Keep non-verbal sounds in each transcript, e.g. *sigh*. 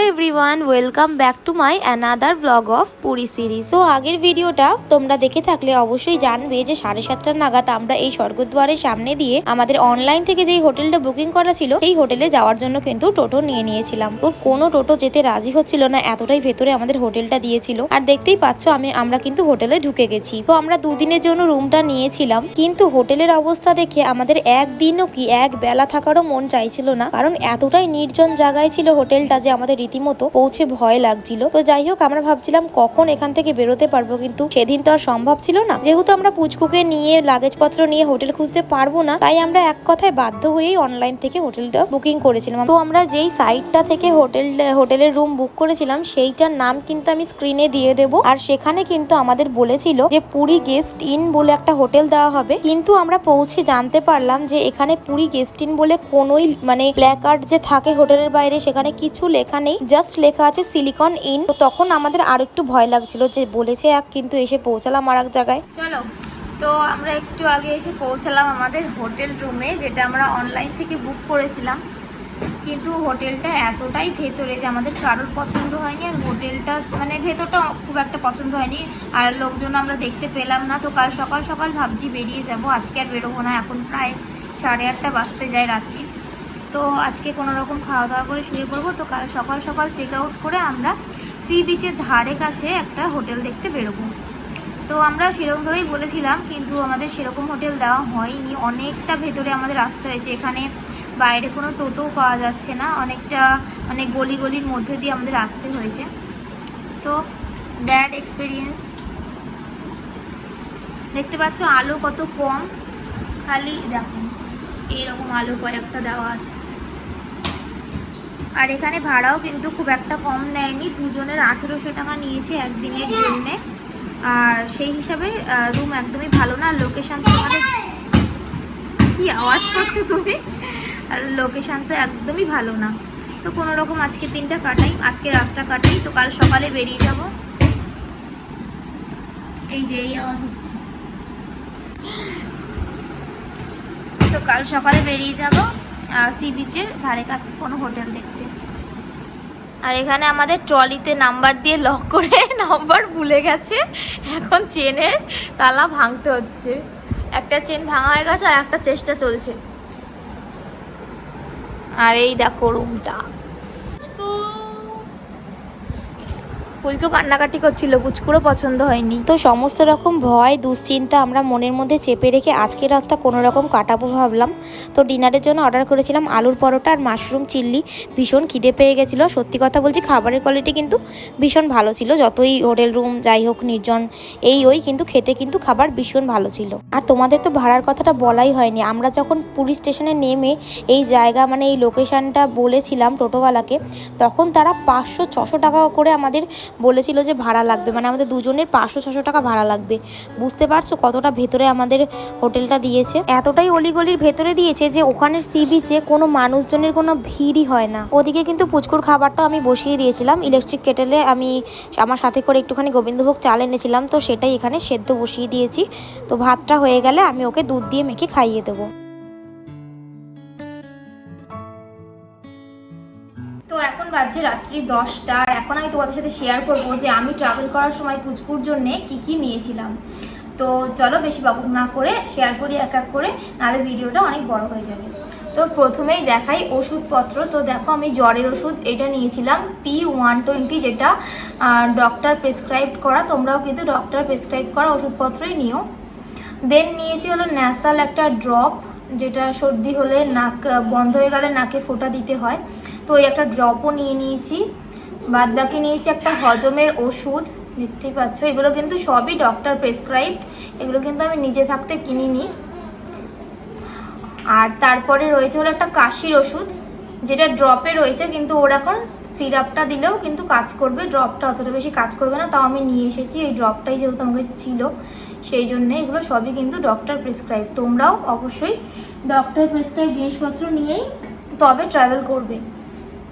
Hello everyone, welcome back to my another blog of Puri series তো আগের ভিডিওটা তোমরা দেখে থাকলে অবশ্যই জানবে যে সাড়ে সাতটার নাগাদ আমরা এই স্বর্গদ্বারের সামনে দিয়ে আমাদের অনলাইন থেকে যেই হোটেলটা বুকিং করা ছিল এই হোটেলে যাওয়ার জন্য কিন্তু টোটো নিয়ে নিয়েছিলাম। ওর কোনো টোটো যেতে রাজি হচ্ছিল না, এতটাই ভেতরে আমাদের হোটেলটা দিয়েছিল। আর দেখতেই পাচ্ছ আমি, আমরা কিন্তু হোটেলে ঢুকে গেছি। তো আমরা দুদিনের জন্য রুমটা নিয়েছিলাম, কিন্তু হোটেলের অবস্থা দেখে আমাদের একদিনও কি এক বেলা থাকারও মন চাইছিল না। কারণ এতটাই নির্জন জায়গায় ছিল হোটেলটা যে আমাদের রীতিমতো পৌঁছে ভয় লাগছিল। তো যাই হোক, আমরা ভাবছিলাম কখন এখান থেকে বেরোতে পারব, কিন্তু সেদিন তো আর সম্ভব ছিল না। যেহেতু আমরা পুচকুকে নিয়ে, লাগেজপত্র নিয়ে হোটেল খুঁজতে পারব না, তাই আমরা এক কথায় বাধ্য হয়েই অনলাইন থেকে হোটেলটা বুকিং করেছিলাম। তো আমরা যেই সাইটটা থেকে হোটেল, হোটেলের রুম বুক করেছিলাম, সেইটার নাম কিন্তু আমি স্ক্রিনে দিয়ে দেবো। আর সেখানে কিন্তু আমাদের বলেছিল যে পুরী গেস্ট ইন বলে একটা হোটেল দেওয়া হবে। কিন্তু আমরা পৌঁছে জানতে পারলাম যে এখানে পুরী গেস্ট ইন বলে কোনোই মানে প্ল্যাকার্ড যে থাকে হোটেলের বাইরে, সেখানে কিছু লেখা নেই। জাস্ট লেখা আছে সিলিকন ইন তো তখন আমাদের আর একটু ভয় লাগছিল যে বলেছে এক, কিন্তু এসে পৌঁছালাম আর এক জায়গায়। চলো, তো আমরা একটু আগে এসে পৌঁছালাম আমাদের হোটেল রুমে যেটা আমরা অনলাইন থেকে বুক করেছিলাম। কিন্তু হোটেলটা এতটাই ভেতরে যে আমাদের কারোর পছন্দ হয়নি, আর হোটেলটা মানে ভেতরটা খুব একটা পছন্দ হয়নি। আর লোকজন আমরা দেখতে পেলাম না, তো কাল সকাল সকাল ভাবছি বেরিয়ে যাব। আজকে আর বেরোবো না, এখন প্রায় সাড়ে আটটা বাজতে যায় রাত্রি। তো আজকে কোনো রকম খাওয়া দাওয়া করে শুয়ে পড়ব। তো কাল সকাল সকাল চেক আউট করে আমরা সি বিচের ধারে কাছে একটা হোটেল দেখতে বেরোবো। তো আমরা সেরকমভাবেই বলেছিলাম, কিন্তু আমাদের সেরকম হোটেল দেওয়া হয়নি। অনেকটা ভেতরে আমাদের আসতে হয়েছে। এখানে বাইরে কোনো টোটোও পাওয়া যাচ্ছে না। অনেকটা মানে গলি গলির মধ্যে দিয়ে আমাদের আসতে হয়েছে। তো ব্যাড এক্সপিরিয়েন্স দেখতে পাচ্ছ আলো কত কম। খালি দেখো, এইরকম আলো কয়েকটা দেওয়া আছে। আর এখানে ভাড়াও কিন্তু খুব একটা কম নেয়নি। দুজনের আঠেরোশো টাকা নিয়েছে একদিনের জন্যে। আর সেই হিসাবে রুম একদমই ভালো না। লোকেশান তো আমাদের কি আওয়াজ করছ তুমি? আর লোকেশান তো একদমই ভালো না। তো কোনো রকম আজকে দিনটা কাটাই, আজকে রাতটা কাটাই। তো কাল সকালে বেরিয়ে যাব। এই যে, এই আওয়াজ হচ্ছে। তো কাল সকালে বেরিয়ে যাব। সি বিচের ধারে কাছে কোনো হোটেল দেখতে। আর এখানে আমাদের ট্রলিতে নাম্বার দিয়ে লক করে *laughs* নাম্বার ভুলে গেছে। এখন চেনের তালা ভাঙতে হচ্ছে। একটা চেন ভাঙা হয়ে গেছে আর একটা চেষ্টা চলছে। আর এই দেখো রুমটা পুচকু কান্নাকাটি করছিল পুচকুরও পছন্দ হয়নি। তো সমস্ত রকম ভয়, দুশ্চিন্তা আমরা মনের মধ্যে চেপে রেখে আজকে রাতটা কোনো রকম কাটাবো ভাবলাম। তো ডিনারের জন্য অর্ডার করেছিলাম আলুর পরোটা আর মাশরুম চিল্লি ভীষণ খিদে পেয়ে গেছিল। সত্যি কথা বলছি, খাবারের কোয়ালিটি কিন্তু ভীষণ ভালো ছিল। যতই হোটেল রুম যাই হোক, নির্জন, এই ওই কিন্তু খেতে কিন্তু খাবার ভীষণ ভালো ছিল। আর তোমাদের তো ভাড়ার কথাটা বলাই হয়নি। আমরা যখন পুলিশ স্টেশনে নেমে এই জায়গা মানে এই লোকেশনটা বলেছিলাম টোটোওয়ালাকে, তখন তারা পাঁচশো, ছশো টাকা করে আমাদের বলেছিল যে ভাড়া লাগবে। মানে আমাদের দুজনের পাঁচশো, ছশো টাকা ভাড়া লাগবে। বুঝতে পারছ কতটা ভেতরে আমাদের হোটেলটা দিয়েছে? এতটাই অলিগলির ভেতরে দিয়েছে যে ওখানের সি বিচে কোনো মানুষজনের কোনো ভিড়ই হয় না। ওদিকে কিন্তু পুচকুর খাবারটা আমি বসিয়ে দিয়েছিলাম। ইলেকট্রিক কেটেলে আমি আমার সাথে করে একটুখানি গোবিন্দভোগ চাল এনেছিলাম। তো সেটাই এখানে সেদ্ধ বসিয়ে দিয়েছি। তো ভাতটা হয়ে গেলে আমি ওকে দুধ দিয়ে মেখে খাইয়ে দেবো। বাজছে রাত্রি দশটা, আর এখন আমি তোমাদের সাথে শেয়ার করব যে আমি ট্রাভেল করার সময় পুচকুর জন্য কি কি নিয়েছিলাম। তো চলো বেশি বাবু না করে শেয়ার করি এক এক করে, নাহলে ভিডিওটা অনেক বড় হয়ে যাবে। তো প্রথমেই দেখাই ওষুধপত্র। তো দেখো আমি জ্বরের ওষুধ এটা নিয়েছিলাম পি ওয়ান টোয়েন্টি যেটা ডক্টর প্রেসক্রাইব করা, তোমরাও কিন্তু ডক্টর প্রেসক্রাইব করা ওষুধপত্রই নিও। দেন নিয়েছি হলো ন্যাসাল একটা ড্রপ যেটা সর্দি হলে নাক বন্ধ হয়ে গেলে নাকে ফোটা দিতে হয়। তো ওই একটা ড্রপও নিয়ে নিয়েছি। বাদ বাকি নিয়েছি একটা হজমের ওষুধ, দেখতেই পাচ্ছ। এগুলো কিন্তু সবই ডক্টর প্রেসক্রাইবড এগুলো কিন্তু আমি নিজে থাকতে কিনিনি। আর তারপরে রয়েছে হলো একটা কাশির ওষুধ, যেটা ড্রপে রয়েছে, কিন্তু ওর এখন সিরাপটা দিলেও কিন্তু কাজ করবে ড্রপটা অতটা বেশি কাজ করবে না, তাও আমি নিয়ে এসেছি। এই ড্রপটাই যেহেতু আমার কাছে ছিল, সেই জন্যে এগুলো সবই কিন্তু ডক্টর প্রেসক্রাইব তোমরাও অবশ্যই ডক্টর প্রেসক্রাইব জিনিসপত্র নিয়েই তবে ট্রাভেল করবে।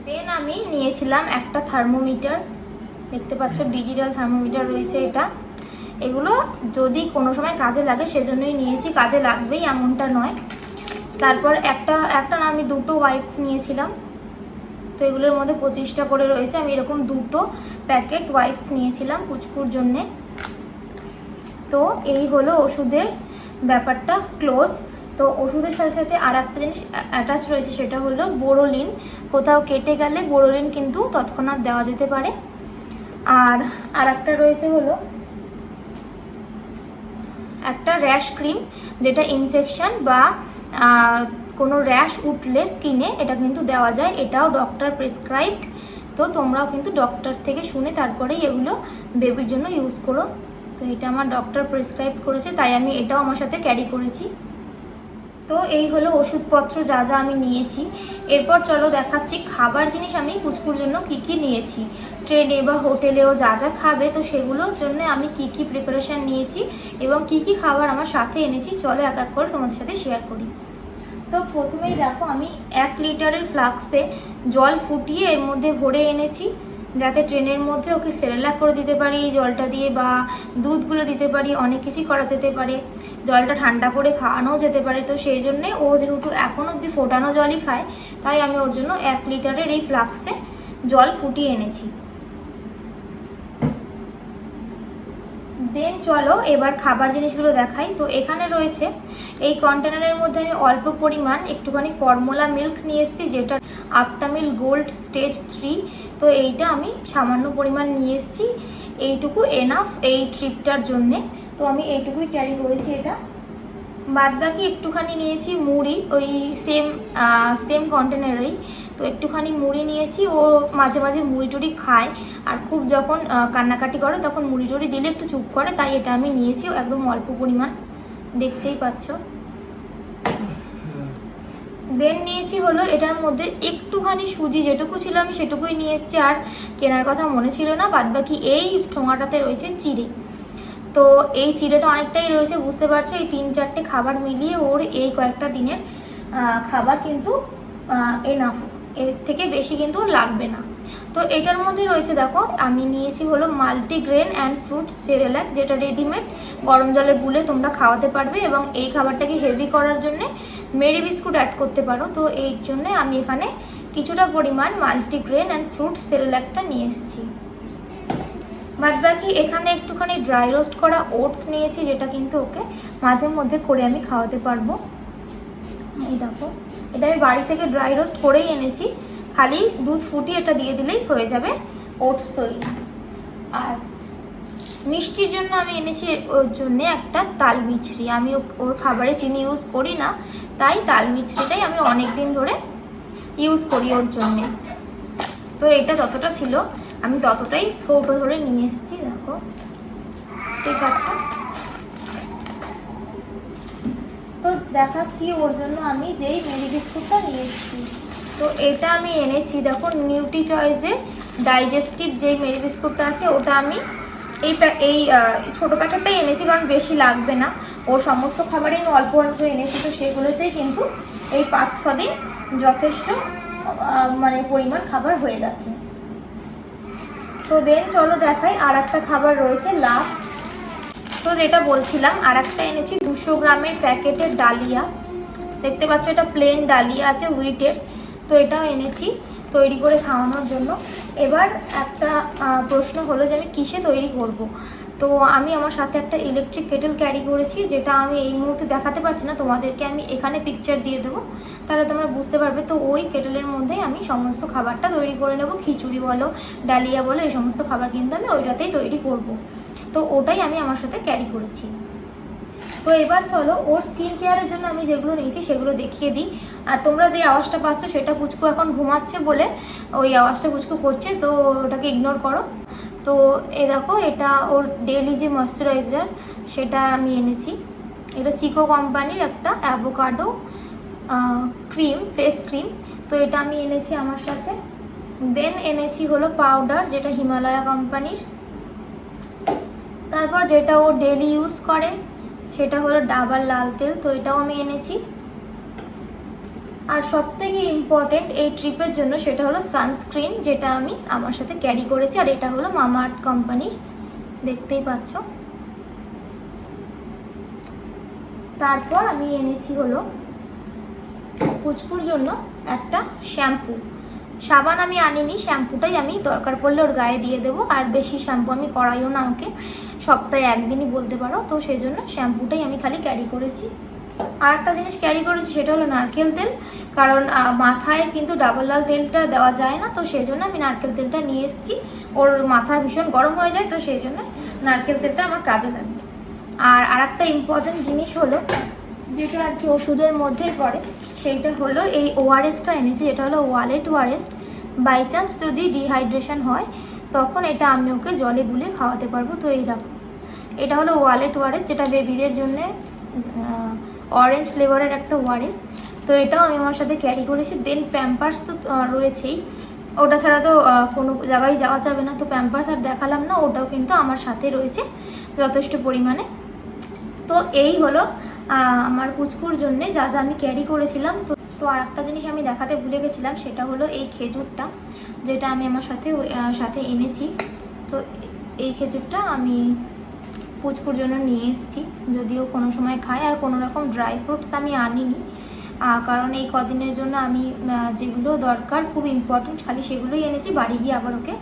দেন আমি নিয়েছিলাম একটা থার্মোমিটার দেখতে পাচ্ছ ডিজিটাল থার্মোমিটার রয়েছে এটা। এগুলো যদি কোনো সময় কাজে লাগে, সেজন্যই নিয়েছি। কাজে লাগবেই এমনটা নয়। তারপর একটা একটা না, আমি দুটো ওয়াইপস নিয়েছিলাম। তো এগুলোর মধ্যে পঁচিশটা করে রয়েছে। আমি এরকম দুটো প্যাকেট ওয়াইপস নিয়েছিলাম পুচকুর জন্যে। তো এই হলো ওষুধের ব্যাপারটা। ক্লোজ তো ওষুধের সাথে সাথে আর একটা জিনিস অ্যাটাচ রয়েছে, সেটা হলো বোরোলিন। কোথাও কেটে গেলে বোরোলিন কিন্তু তৎক্ষণাৎ দেওয়া যেতে পারে। আর আর একটা রয়েছে হলো একটা র্যাশ ক্রিম যেটা ইনফেকশন বা কোনো র্যাশ উঠলে স্কিনে এটা কিন্তু দেওয়া যায়। এটাও ডক্টর প্রেসক্রাইবড তো তোমরাও কিন্তু ডক্টর থেকে শুনে তারপরেই এগুলো বেবির জন্য ইউজ করো। তো এটা আমার ডক্টর প্রেসক্রাইব করেছে, তাই আমি এটাও আমার সাথে ক্যারি করেছি। তো এই হলো ওষুধপত্র যা যা আমি নিয়েছি। এরপর চলো দেখাচ্ছি খাবার জিনিস আমি পুচকুর জন্য কি কি নিয়েছি। ট্রেনে বা হোটেলেও যা যা খাবে, তো সেগুলোর জন্য আমি কি কি প্রিপারেশান নিয়েছি এবং কি কি খাবার আমার সাথে এনেছি, চলো এক এক করে তোমাদের সাথে শেয়ার করি। তো প্রথমেই দেখো আমি এক লিটারের ফ্লাক্সে জল ফুটিয়ে এর মধ্যে ভরে এনেছি। যাতে ট্রেনের মধ্যে ওকে সেরেলাক করে দিতে পারি, জলটা দিয়ে বা দুধগুলো দিতে পারি, অনেক কিছুই করা যেতে পারে। জলটা ঠান্ডা করে খাওয়ানোও যেতে পারে। তো সেই জন্যে ও যেহেতু এখন অবধি ফোটানো জলই খায়, তাই আমি ওর জন্য এক লিটারের এই ফ্লাক্সে জল ফুটিয়ে এনেছি। দেন চলো এবার খাবার জিনিসগুলো দেখাই। তো এখানে রয়েছে, এই কন্টেনারের মধ্যে আমি অল্প পরিমাণ একটুখানি ফর্মুলা মিল্ক নিয়ে এসেছি, যেটা আপটামিল গোল্ড স্টেজ থ্রি তো এইটা আমি সামান্য পরিমাণ নিয়ে এসেছি, এইটুকু এনাফ এই ট্রিপটার জন্যে। তো আমি এইটুকুই ক্যারি করেছি এটা। বাদ বাকি একটুখানি নিয়েছি মুড়ি, ওই সেম সেম কন্টেনারেই তো একটুখানি মুড়ি নিয়েছি, ও মাঝে মাঝে মুড়ি টুড়ি খায়। আর খুব যখন কান্নাকাটি করে, তখন মুড়ি টুড়ি দিলে একটু চুপ করে, তাই এটা আমি নিয়েছি একদম অল্প পরিমাণ। দেখতেই পাচ্ছ। দেন নিয়েছি হলো এটার মধ্যে একটুখানি সুজি, যেটুকু ছিল আমি সেটুকুই নিয়ে এসেছি, আর কেনার কথা মনে ছিল না বাদ বাকি এই ঠোঙাটাতে রয়েছে চিড়ে। তো এই চিড়েটা অনেকটাই রয়েছে, বুঝতে পারছ, এই তিন চারটে খাবার মিলিয়ে ওর এই কয়েকটা দিনের খাবার কিন্তু এনাফ এর থেকে বেশি কিন্তু লাগবে না। তো এটার মধ্যে রয়েছে দেখো, আমি নিয়েছি হলো মাল্টিগ্রেন অ্যান্ড ফ্রুট সেরেলাক যেটা রেডিমেড গরম জলে গুলে তোমরা খাওয়াতে পারবে এবং এই খাবারটাকে হেভি করার জন্যে মেরি বিস্কুট অ্যাড করতে পারো। তো এই জন্যে আমি এখানে কিছুটা পরিমাণ মাল্টিগ্রেন অ্যান্ড ফ্রুট সেরেলাকটা নিয়ে এসেছি। বাদ বাকি এখানে একটুখানি ড্রাই রোস্ট করা ওটস নিয়েছি, যেটা কিন্তু ওকে মাঝে মধ্যে করে আমি খাওয়াতে পারব। এই দেখো। এটা আমি বাড়ি থেকে ড্রাই রোস্ট করেই এনেছি। খালি দুধ ফুটিয়ে এটা দিয়ে দিলেই হয়ে যাবে ওটস তৈরি। আর মিষ্টির জন্য আমি এনেছি ওর জন্যে একটা তাল মিছরি। আমি ওর খাবারে চিনি ইউজ করি না, তাই তাল মিছরিটাই আমি অনেক দিন ধরে ইউজ করি ওর জন্যে। তো এটা যতটা ছিল, আমি ততটাই কৌটো ধরে নিয়ে এসেছি, দেখো। ঠিক আছে তো দেখাচ্ছি, ওর জন্য আমি যেই মেরি বিস্কুটটা নিয়ে এসেছি। তো এটা আমি এনেছি, দেখো নিউটি চয়েসের ডাইজেস্টিভ যেই মেরি বিস্কুটটা আছে, ওটা আমি এই এই ছোটো প্যাকেটটাই এনেছি, কারণ বেশি লাগবে না। ওর সমস্ত খাবারই আমি অল্প অল্প এনেছি, তো সেগুলোতেই কিন্তু এই পাঁচ ছ দিন যথেষ্ট মানে পরিমাণ খাবার হয়ে গেছে। তো দেন, চলো দেখাই আর একটা খাবার রয়েছে লাস্ট তো যেটা বলছিলাম আর একটা এনেছি দুশো গ্রামের প্যাকেটের ডালিয়া। দেখতে পাচ্ছ এটা প্লেন ডালিয়া আছে উইটের তো এটাও এনেছি তৈরি করে খাওয়ানোর জন্য। এবার একটা প্রশ্ন হলো যে আমি কিসে তৈরি করব। তো আমি আমার সাথে একটা ইলেকট্রিক কেটেল ক্যারি করেছি, যেটা আমি এই মুহূর্তে দেখাতে পারছি না, তোমাদেরকে আমি এখানে পিকচার দিয়ে দেবো। তাহলে তোমরা বুঝতে পারবে, তো ওই কেটেলের মধ্যেই আমি সমস্ত খাবারটা তৈরি করে নেব। খিচুড়ি বলো, ডালিয়া বলো, এই সমস্ত খাবার কিন্তু আমি ওইটাতেই তৈরি করব। তো ওটাই আমি আমার সাথে ক্যারি করেছি। তো এবার চলো, ওর স্কিন কেয়ারের জন্য আমি যেগুলো নিয়েছি সেগুলো দেখিয়ে দিই। আর তোমরা যে আওয়াজটা পাচ্ছ সেটা পুচকু এখন ঘুমাচ্ছে বলে ওই আওয়াজটা পুচকু করছে, তো ওটাকে ইগনোর করো। তো এ দেখো, এটা ওর ডেলি যে ময়শ্চারাইজার সেটা আমি এনেছি। এটা চিকো কোম্পানির একটা অ্যাভোকাডো ক্রিম ফেস ক্রিম তো এটা আমি এনেছি আমার সাথে। দেন এনেছি হলো পাউডার যেটা হিমালয়া কোম্পানির। তারপর যেটা ও ডেলি ইউজ করে, সেটা হলো ডাবার লাল তেল, তো এটাও আমি এনেছি। আর সব থেকে ইম্পর্টেন্ট এই ট্রিপের জন্য সেটা হলো সানস্ক্রিন যেটা আমি আমার সাথে ক্যারি করেছি, আর এটা হলো মামা আর্থ কোম্পানির দেখতেই পাচ্ছ। তারপর আমি এনেছি হলো পুচকুর জন্য একটা শ্যাম্পু সাবান আমি আনিনি শ্যাম্পুটাই আমি দরকার পড়লে ওর গায়ে দিয়ে দেবো, আর বেশি শ্যাম্পু আমি করাইও না ওকে। সপ্তাহে একদিনই বলতে পারো। তো সেই জন্য শ্যাম্পুটাই আমি খালি ক্যারি করেছি। আর একটা জিনিস ক্যারি করেছি, সেটা হলো নারকেল তেল। কারণ মাথায় কিন্তু ডাবল লাল তেলটা দেওয়া যায় না, তো সেই জন্য আমি নারকেল তেলটা নিয়ে এসেছি। ওর মাথা ভীষণ গরম হয়ে যায়, তো সেই জন্য নারকেল তেলটা আমার কাজে লাগবে। আর আরেকটা ইম্পর্টেন্ট জিনিস হলো, যেটা আর কি ওষুধের মধ্যেই পড়ে, সেইটা হলো এই ওআরএসটা এনেছি, এটা হলো ওয়ালেট ওআরএস বাই চান্স যদি ডিহাইড্রেশন হয়, তখন এটা আমি ওকে জলে গুলে খাওয়াতে পারব। তো এই দেখো এটা হলো ওয়ালেট ওয়ারেস যেটা বেবিদের জন্য অরেঞ্জ ফ্লেভারের একটা ওয়ারেস তো এটাও আমি আমার সাথে ক্যারি করেছি। দেন প্যাম্পার্স তো রয়েছেই। ওটা ছাড়া তো কোনো জায়গায় যাওয়া যাবে না। তো প্যাম্পার্স আর দেখালাম না, ওটাও কিন্তু আমার সাথে রয়েছে যথেষ্ট পরিমাণে। তো এই হলো আমার পুচকুর জন্য যা যা আমি ক্যারি করেছিলাম। তো তো আর একটা জিনিস আমি দেখাতে ভুলে গেছিলাম, সেটা হলো এই খেজুরটা, যেটা আমি আমার সাথে সাথে এনেছি। তো এই খেজুরটা আমি পুচকুর জন্য নিয়ে এসেছি। যদিও কোনো সময় খাই, আর কোনো রকম ড্রাই ফ্রুটস আমি আনিনি। কারণ এই কদিনের জন্য আমি যেগুলো দরকার, খুব ইম্পর্টেন্ট খালি সেগুলোই এনেছি। বাড়ি গিয়ে আবার ওকে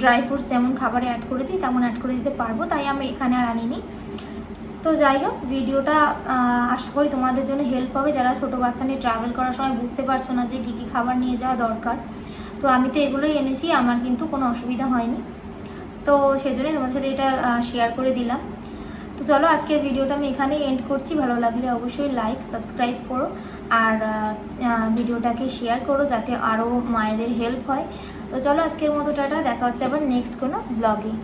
ড্রাই ফ্রুটস যেমন খাবারে অ্যাড করে দিই, তেমন অ্যাড করে দিতে পারব, তাই আমি এখানে আর আনিনি। তো যাই হোক, ভিডিওটা আশা করি তোমাদের জন্য হেল্প হবে। যারা ছোটো বাচ্চা নিয়ে ট্রাভেল করার সময় বুঝতে পারছ না যে কী কী খাবার নিয়ে যাওয়া দরকার। তো আমি তো এগুলোই এনেছি, আমার কিন্তু কোনো অসুবিধা হয়নি। তো সেজন্যই তোমাদের সাথে এটা শেয়ার করে দিলাম। তো চলো আজকের ভিডিওটা আমি এখানেই এন্ড করছি। ভালো লাগলে অবশ্যই লাইক সাবস্ক্রাইব করো আর ভিডিওটাকে শেয়ার করো যাতে আরও মায়েদের হেল্প হয়। তো চলো আজকের মতো টাটা, দেখা হচ্ছে আবার নেক্সট কোনো ব্লগে